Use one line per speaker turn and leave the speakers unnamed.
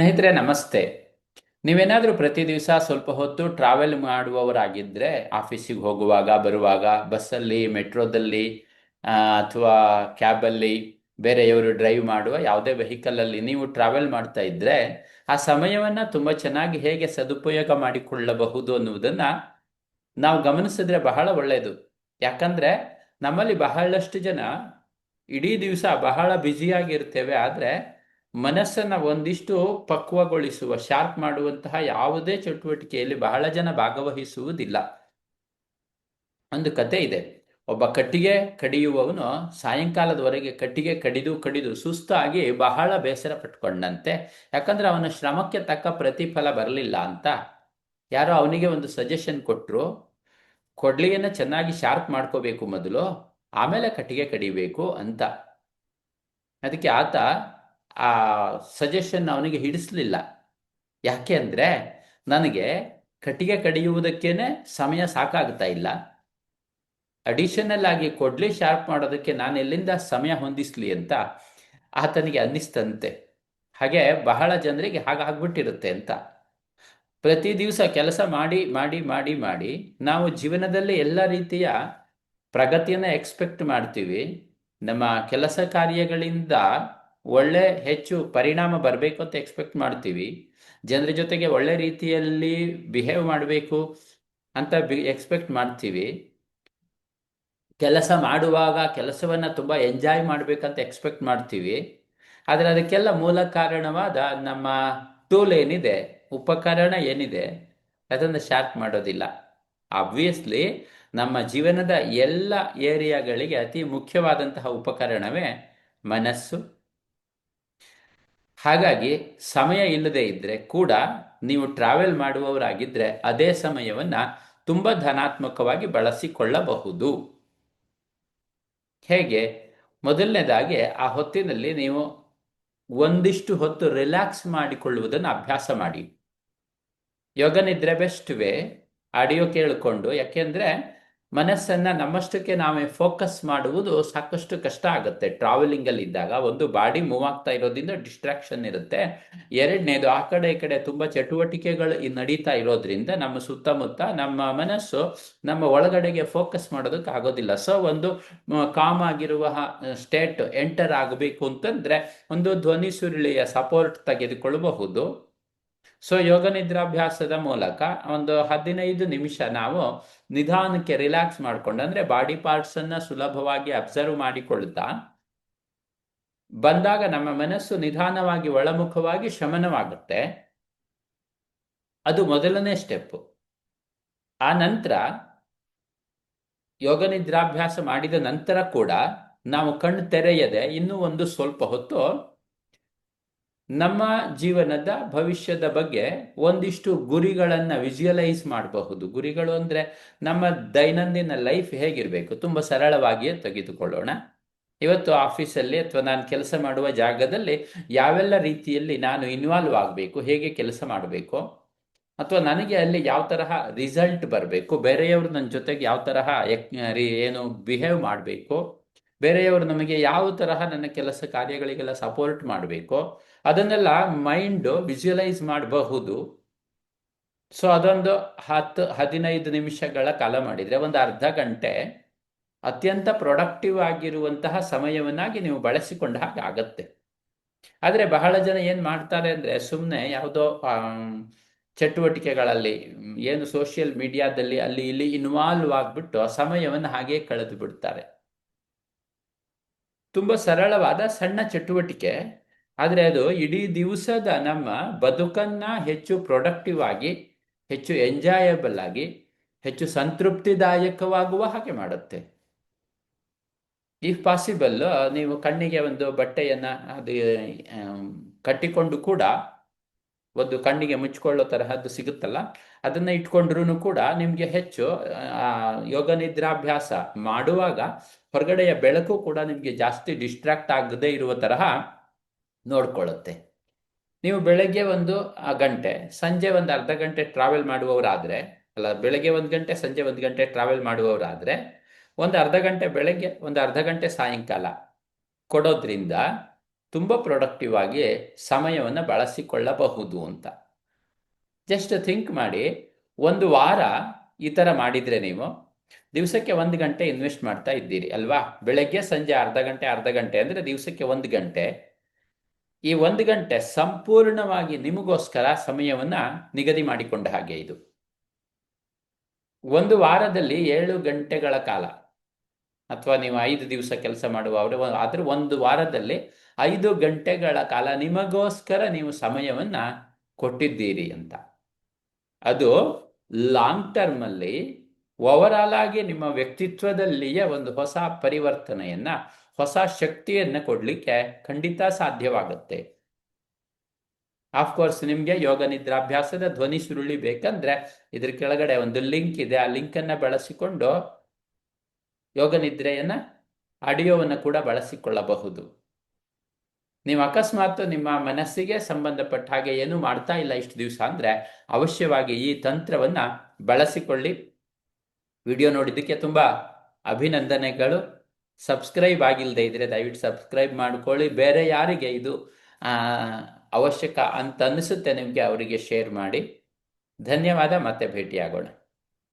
ಸ್ನೇಹಿತರೆ, ನಮಸ್ತೆ. ನೀವೇನಾದರೂ ಪ್ರತಿ ದಿವಸ ಸ್ವಲ್ಪ ಹೊತ್ತು ಟ್ರಾವೆಲ್ ಮಾಡುವವರಾಗಿದ್ದರೆ ಆಫೀಸಿಗೆ ಹೋಗುವಾಗ, ಬರುವಾಗ, ಬಸ್ಸಲ್ಲಿ, ಮೆಟ್ರೋದಲ್ಲಿ ಅಥವಾ ಕ್ಯಾಬಲ್ಲಿ ಬೇರೆಯವರು ಡ್ರೈವ್ ಮಾಡುವ ಯಾವುದೇ ವೆಹಿಕಲಲ್ಲಿ ನೀವು ಟ್ರಾವೆಲ್ ಮಾಡ್ತಾ ಇದ್ದರೆ ಆ ಸಮಯವನ್ನು ತುಂಬ ಚೆನ್ನಾಗಿ ಹೇಗೆ ಸದುಪಯೋಗ ಮಾಡಿಕೊಳ್ಳಬಹುದು ಅನ್ನುವುದನ್ನು ನಾವು ಗಮನಿಸಿದ್ರೆ ಬಹಳ ಒಳ್ಳೆಯದು ಯಾಕಂದರೆ, ನಮ್ಮಲ್ಲಿ ಬಹಳಷ್ಟು ಜನ ಇಡೀ ದಿವಸ ಬಹಳ ಬ್ಯುಸಿಯಾಗಿರ್ತೇವೆ ಆದರೆ ಮನಸ್ಸನ್ನು ಒಂದಿಷ್ಟು ಪಕ್ವಗೊಳಿಸುವ ಶಾರ್ಪ್ ಮಾಡುವಂತಹ ಯಾವುದೇ ಚಟುವಟಿಕೆಯಲ್ಲಿ ಬಹಳ ಜನ ಭಾಗವಹಿಸುವುದಿಲ್ಲ. ಒಂದು ಕತೆ ಇದೆ. ಒಬ್ಬ ಕಟ್ಟಿಗೆ ಕಡಿಯುವವನು ಸಾಯಂಕಾಲದವರೆಗೆ ಕಟ್ಟಿಗೆ ಕಡಿದು ಕಡಿದು ಸುಸ್ತಾಗಿ ಬಹಳ ಬೇಸರ ಪಟ್ಕೊಂಡಂತೆ. ಯಾಕಂದ್ರೆ ಅವನ ಶ್ರಮಕ್ಕೆ ತಕ್ಕ ಪ್ರತಿಫಲ ಬರಲಿಲ್ಲ ಅಂತ. ಯಾರೋ ಅವನಿಗೆ ಒಂದು ಸಜೆಷನ್ ಕೊಟ್ಟರು ಕೊಡ್ಲಿಯನ್ನು ಚೆನ್ನಾಗಿ ಶಾರ್ಪ್ ಮಾಡ್ಕೋಬೇಕು ಮೊದಲು, ಆಮೇಲೆ ಕಟ್ಟಿಗೆ ಕಡಿಬೇಕು ಅಂತ. ಅದಕ್ಕೆ ಆತ ಆ ಸಜೆಷನ್ ಅವನಿಗೆ ಹಿಡಿಸ್ಲಿಲ್ಲ. ಯಾಕೆ ಅಂದರೆ ನನಗೆ ಕಟ್ಟಿಗೆ ಕಡಿಯುವುದಕ್ಕೇನೆ ಸಮಯ ಸಾಕಾಗ್ತಾ ಇಲ್ಲ. ಅಡಿಷನಲ್ ಆಗಿ ಕೊಡ್ಲಿ ಶಾರ್ಪ್ ಮಾಡೋದಕ್ಕೆ ನಾನು ಎಲ್ಲಿಂದ ಸಮಯ ಹೊಂದಿಸ್ಲಿ ಅಂತ ಆತನಿಗೆ ಅನ್ನಿಸ್ತಂತೆ. ಹಾಗೆ ಬಹಳ ಜನರಿಗೆ ಹಾಗಾಗ್ಬಿಟ್ಟಿರುತ್ತೆ ಅಂತ. ಪ್ರತಿ ದಿವಸ ಕೆಲಸ ಮಾಡಿ ಮಾಡಿ ಮಾಡಿ ಮಾಡಿ ನಾವು ಜೀವನದಲ್ಲಿ ಎಲ್ಲ ರೀತಿಯ ಪ್ರಗತಿಯನ್ನು ಎಕ್ಸ್ಪೆಕ್ಟ್ ಮಾಡ್ತೀವಿ. ನಮ್ಮ ಕೆಲಸ ಕಾರ್ಯಗಳಿಂದ ಒಳ್ಳೆ ಹೆಚ್ಚು ಪರಿಣಾಮ ಬರಬೇಕು ಅಂತ ಎಕ್ಸ್ಪೆಕ್ಟ್ ಮಾಡ್ತೀವಿ. ಜನರ ಜೊತೆಗೆ ಒಳ್ಳೆ ರೀತಿಯಲ್ಲಿ ಬಿಹೇವ್ ಮಾಡಬೇಕು ಅಂತ ಬಿ ಎಕ್ಸ್ಪೆಕ್ಟ್ ಮಾಡ್ತೀವಿ. ಕೆಲಸ ಮಾಡುವಾಗ ಕೆಲಸವನ್ನು ತುಂಬ ಎಂಜಾಯ್ ಮಾಡಬೇಕಂತ ಎಕ್ಸ್ಪೆಕ್ಟ್ ಮಾಡ್ತೀವಿ. ಆದರೆ ಅದಕ್ಕೆಲ್ಲ ಮೂಲ ಕಾರಣವಾದ ನಮ್ಮ ಟೂಲ್ ಏನಿದೆ, ಉಪಕರಣ ಏನಿದೆ, ಅದನ್ನು ಶಾರ್ಪ್ ಮಾಡೋದಿಲ್ಲ. ಆಬ್ವಿಯಸ್ಲಿ ನಮ್ಮ ಜೀವನದ ಎಲ್ಲ ಏರಿಯಾಗಳಿಗೆ ಅತಿ ಮುಖ್ಯವಾದಂತಹ ಉಪಕರಣವೇ ಮನಸ್ಸು. ಹಾಗಾಗಿ ಸಮಯ ಇಲ್ಲದೆ ಇದ್ದರೆ ಕೂಡ ನೀವು ಟ್ರಾವೆಲ್ ಮಾಡುವವರಾಗಿದ್ದರೆ ಅದೇ ಸಮಯವನ್ನು ತುಂಬ ಧನಾತ್ಮಕವಾಗಿ ಬಳಸಿಕೊಳ್ಳಬಹುದು. ಹೇಗೆ? ಮೊದಲನೇದಾಗಿ ಆ ಹೊತ್ತಿನಲ್ಲಿ ನೀವು ಒಂದಿಷ್ಟು ಹೊತ್ತು ರಿಲ್ಯಾಕ್ಸ್ ಮಾಡಿಕೊಳ್ಳುವುದನ್ನು ಅಭ್ಯಾಸ ಮಾಡಿ. ಯೋಗನಿದ್ರೆ ಬೆಸ್ಟ್ ವೇ ಆಡಿಯೋ ಕೇಳಿಕೊಂಡು, ಯಾಕೆಂದರೆ ಮನಸ್ಸನ್ನು ನಮ್ಮಷ್ಟಕ್ಕೆ ನಾವೇ ಫೋಕಸ್ ಮಾಡುವುದು ಸಾಕಷ್ಟು ಕಷ್ಟ ಆಗುತ್ತೆ. ಟ್ರಾವೆಲಿಂಗಲ್ಲಿ ಇದ್ದಾಗ ಒಂದು ಬಾಡಿ ಮೂವ್ ಆಗ್ತಾ ಇರೋದ್ರಿಂದ ಡಿಸ್ಟ್ರಾಕ್ಷನ್ ಇರುತ್ತೆ. ಎರಡನೇದು, ಆ ಕಡೆ ಈ ಕಡೆ ತುಂಬ ಚಟುವಟಿಕೆಗಳು ನಡೀತಾ ಇರೋದ್ರಿಂದ ನಮ್ಮ ಸುತ್ತಮುತ್ತ ನಮ್ಮ ಮನಸ್ಸು ನಮ್ಮ ಒಳಗಡೆಗೆ ಫೋಕಸ್ ಮಾಡೋದಕ್ಕೆ ಆಗೋದಿಲ್ಲ. ಸೊ ಒಂದು ಕಾಮ್ ಆಗಿರುವ ಸ್ಟೇಟ್ ಎಂಟರ್ ಆಗಬೇಕು ಅಂತಂದರೆ ಒಂದು ಧ್ವನಿ ಸುರುಳಿಯ ಸಪೋರ್ಟ್ ತೆಗೆದುಕೊಳ್ಳಬಹುದು. ಸೊ ಯೋಗ ನಿದ್ರಾಭ್ಯಾಸದ ಮೂಲಕ ಒಂದು ಹದಿನೈದು ನಿಮಿಷ ನಾವು ನಿಧಾನಕ್ಕೆ ರಿಲ್ಯಾಕ್ಸ್ ಮಾಡಿಕೊಂಡು, ಅಂದ್ರೆ ಬಾಡಿ ಪಾರ್ಟ್ಸನ್ನು ಸುಲಭವಾಗಿ ಅಬ್ಸರ್ವ್ ಮಾಡಿಕೊಳ್ತಾ ಬಂದಾಗ ನಮ್ಮ ಮನಸ್ಸು ನಿಧಾನವಾಗಿ ಒಳಮುಖವಾಗಿ ಶಮನವಾಗುತ್ತೆ. ಅದು ಮೊದಲನೇ ಸ್ಟೆಪ್ಪು ಆ ನಂತರ ಯೋಗ ನಿದ್ರಾಭ್ಯಾಸ ಮಾಡಿದ ನಂತರ ಕೂಡ ನಾವು ಕಣ್ಣು ತೆರೆಯದೆ ಇನ್ನೂ ಒಂದು ಸ್ವಲ್ಪ ಹೊತ್ತು ನಮ್ಮ ಜೀವನದ ಭವಿಷ್ಯದ ಬಗ್ಗೆ ಒಂದಿಷ್ಟು ಗುರಿಗಳನ್ನು ವಿಜುವಲೈಸ್ ಮಾಡಬಹುದು. ಗುರಿಗಳು ಅಂದರೆ ನಮ್ಮ ದೈನಂದಿನ ಲೈಫ್ ಹೇಗಿರಬೇಕು? ತುಂಬ ಸರಳವಾಗಿಯೇ ತೆಗೆದುಕೊಳ್ಳೋಣ. ಇವತ್ತು ಆಫೀಸಲ್ಲಿ ಅಥವಾ ನಾನು ಕೆಲಸ ಮಾಡುವ ಜಾಗದಲ್ಲಿ ಯಾವೆಲ್ಲ ರೀತಿಯಲ್ಲಿ ನಾನು ಇನ್ವಾಲ್ವ್ ಆಗಬೇಕು? ಹೇಗೆ ಕೆಲಸ ಮಾಡಬೇಕು? ಅಥವಾ ನನಗೆ ಅಲ್ಲಿ ಯಾವ ತರಹ ರಿಸಲ್ಟ್ ಬರಬೇಕು? ಬೇರೆಯವರು ನನ್ನ ಜೊತೆಗೆ ಯಾವ ತರಹ ಏನು ಬಿಹೇವ್ ಮಾಡಬೇಕು? ಬೇರೆಯವರು ನಮಗೆ ಯಾವ ತರಹ ನನ್ನ ಕೆಲಸ ಕಾರ್ಯಗಳಿಗೆಲ್ಲ ಸಪೋರ್ಟ್ ಮಾಡಬೇಕು, ಅದನ್ನೆಲ್ಲ ಮೈಂಡು ವಿಜುವಲೈಸ್ ಮಾಡಬಹುದು. ಸೊ ಅದೊಂದು ಹತ್ತು, ಹದಿನೈದು ನಿಮಿಷಗಳ ಕಾಲ ಮಾಡಿದರೆ ಒಂದು ಅರ್ಧ ಗಂಟೆ ಅತ್ಯಂತ ಪ್ರೊಡಕ್ಟಿವ್ ಆಗಿರುವಂತಹ ಸಮಯವನ್ನಾಗಿ ನೀವು ಬಳಸಿಕೊಂಡ ಹಾಗೆ ಆಗತ್ತೆ. ಆದರೆ ಬಹಳ ಜನ ಏನು ಮಾಡ್ತಾರೆ ಅಂದರೆ ಸುಮ್ಮನೆ ಯಾವುದೋ ಚಟುವಟಿಕೆಗಳಲ್ಲಿ, ಏನು ಸೋಷಿಯಲ್ ಮೀಡಿಯಾದಲ್ಲಿ ಅಲ್ಲಿ ಇಲ್ಲಿ ಇನ್ವಾಲ್ವ್ ಆಗಿಬಿಟ್ಟು ಸಮಯವನ್ನು ಹಾಗೆ ಕಳೆದು ಬಿಡ್ತಾರೆ. ತುಂಬ ಸರಳವಾದ ಸಣ್ಣ ಚಟುವಟಿಕೆ. ಆದರೆ ಅದು ಇಡೀ ದಿವಸದ ನಮ್ಮ ಬದುಕನ್ನ ಹೆಚ್ಚು ಪ್ರೊಡಕ್ಟಿವ್ ಆಗಿ, ಹೆಚ್ಚು ಎಂಜಾಯಬಲ್ ಆಗಿ, ಹೆಚ್ಚು ಸಂತೃಪ್ತಿದಾಯಕವಾಗುವ ಹಾಗೆ ಮಾಡುತ್ತೆ. ಇಫ್ ಪಾಸಿಬಲ್ ನೀವು ಕಣ್ಣಿಗೆ ಒಂದು ಬಟ್ಟೆಯನ್ನು ಅದು ಕಟ್ಟಿಕೊಂಡು ಕೂಡ ಒಂದು ಕಣ್ಣಿಗೆ ಮುಚ್ಕೊಳ್ಳೋ ತರಹದ್ದು ಸಿಗುತ್ತಲ್ಲ? ಅದನ್ನ ಇಟ್ಕೊಂಡ್ರು ಕೂಡ ನಿಮಗೆ ಹೆಚ್ಚು ಯೋಗ ನಿದ್ರಾಭ್ಯಾಸ ಮಾಡುವಾಗ ಹೊರಗಡೆಯ ಬೆಳಕು ಕೂಡ ನಿಮಗೆ ಜಾಸ್ತಿ ಡಿಸ್ಟ್ರಾಕ್ಟ್ ಆಗದೇ ಇರುವ ತರಹ ನೋಡ್ಕೊಳ್ಳುತ್ತೆ. ನೀವು ಬೆಳಗ್ಗೆ ಒಂದು ಗಂಟೆ, ಸಂಜೆ ಒಂದು ಅರ್ಧ ಗಂಟೆ ಟ್ರಾವೆಲ್ ಮಾಡುವವರಾದರೆ, ಅಲ್ಲ, ಬೆಳಗ್ಗೆ ಒಂದು ಗಂಟೆ, ಸಂಜೆ ಒಂದು ಗಂಟೆ ಟ್ರಾವೆಲ್ ಮಾಡುವವರಾದರೆ, ಒಂದು ಅರ್ಧ ಗಂಟೆ ಬೆಳಗ್ಗೆ, ಒಂದು ಅರ್ಧ ಗಂಟೆ ಸಾಯಂಕಾಲ ಕೊಡೋದ್ರಿಂದ ತುಂಬ ಪ್ರೊಡಕ್ಟಿವ್ ಆಗಿ ಸಮಯವನ್ನು ಬಳಸಿಕೊಳ್ಳಬಹುದು ಅಂತ. ಜಸ್ಟ್ ಥಿಂಕ್ ಮಾಡಿ, ಒಂದು ವಾರ ಈ ಥರ ಮಾಡಿದರೆ ನೀವು, ದಿವಸಕ್ಕೆ ಒಂದು ಗಂಟೆ ಇನ್ವೆಸ್ಟ್ ಮಾಡ್ತಾ ಇದ್ದೀರಿ, ಅಲ್ವಾ? ಬೆಳಗ್ಗೆ, ಸಂಜೆ ಅರ್ಧ ಗಂಟೆ ಅರ್ಧ ಗಂಟೆ ಅಂದರೆ ದಿವಸಕ್ಕೆ ಒಂದು ಗಂಟೆ. ಈ ಒಂದು ಗಂಟೆ ಸಂಪೂರ್ಣವಾಗಿ ನಿಮಗೋಸ್ಕರ ಸಮಯವನ್ನು ನಿಗದಿ ಮಾಡಿಕೊಂಡ ಹಾಗೆ ಇದು. ಒಂದು ವಾರದಲ್ಲಿ ಏಳು ಗಂಟೆಗಳ ಕಾಲ. ಅಥವಾ ನೀವು ಐದು ದಿವಸ ಕೆಲಸ ಮಾಡುವವರು ಆದರೆ ಒಂದು ವಾರದಲ್ಲಿ ಐದು ಗಂಟೆಗಳ ಕಾಲ ನಿಮಗೋಸ್ಕರ ನೀವು ಸಮಯವನ್ನು ಕೊಟ್ಟಿದ್ದೀರಿ ಅಂತ. ಅದು ಲಾಂಗ್ ಟರ್ಮಲ್ಲಿ ಓವರಾಲ್ ಆಗಿ ನಿಮ್ಮ ವ್ಯಕ್ತಿತ್ವದಲ್ಲಿಯೇ ಒಂದು ಹೊಸ ಪರಿವರ್ತನೆಯನ್ನು, ಹೊಸ ಶಕ್ತಿಯನ್ನು ಕೊಡಲಿಕ್ಕೆ ಖಂಡಿತ ಸಾಧ್ಯವಾಗುತ್ತೆ. ಆಫ್ಕೋರ್ಸ್ ನಿಮಗೆ ಯೋಗ ನಿದ್ರಾಭ್ಯಾಸದ ಧ್ವನಿ ಸುರುಳಿ ಬೇಕಂದ್ರೆ ಇದ್ರ ಕೆಳಗಡೆ ಒಂದು ಲಿಂಕ್ ಇದೆ, ಆ ಲಿಂಕನ್ನು ಬಳಸಿಕೊಂಡು ಯೋಗ ನಿದ್ರೆಯನ್ನು ಆಡಿಯೋವನ್ನು ಕೂಡ ಬಳಸಿಕೊಳ್ಳಬಹುದು. ನೀವು ಅಕಸ್ಮಾತ್ ನಿಮ್ಮ ಮನಸ್ಸಿಗೆ ಸಂಬಂಧಪಟ್ಟ ಹಾಗೆ ಏನು ಮಾಡ್ತಾ ಇಲ್ಲ ಇಷ್ಟು ದಿವಸ ಅಂದರೆ ಅವಶ್ಯವಾಗಿ ಈ ತಂತ್ರವನ್ನು ಬಳಸಿಕೊಳ್ಳಿ. ವಿಡಿಯೋ ನೋಡಿದ್ದಕ್ಕೆ ತುಂಬ ಅಭಿನಂದನೆಗಳು. ಸಬ್ಸ್ಕ್ರೈಬ್ ಆಗಿಲ್ಲದೆ ಇದ್ದರೆ ದಯವಿಟ್ಟು ಸಬ್ಸ್ಕ್ರೈಬ್ ಮಾಡ್ಕೊಳ್ಳಿ. ಬೇರೆ ಯಾರಿಗೆ ಇದು ಅವಶ್ಯಕ ಅಂತ ಅನ್ನಿಸುತ್ತೆ ನಿಮಗೆ ಅವರಿಗೆ ಶೇರ್ ಮಾಡಿ. ಧನ್ಯವಾದ, ಮತ್ತೆ ಭೇಟಿಯಾಗೋಣ.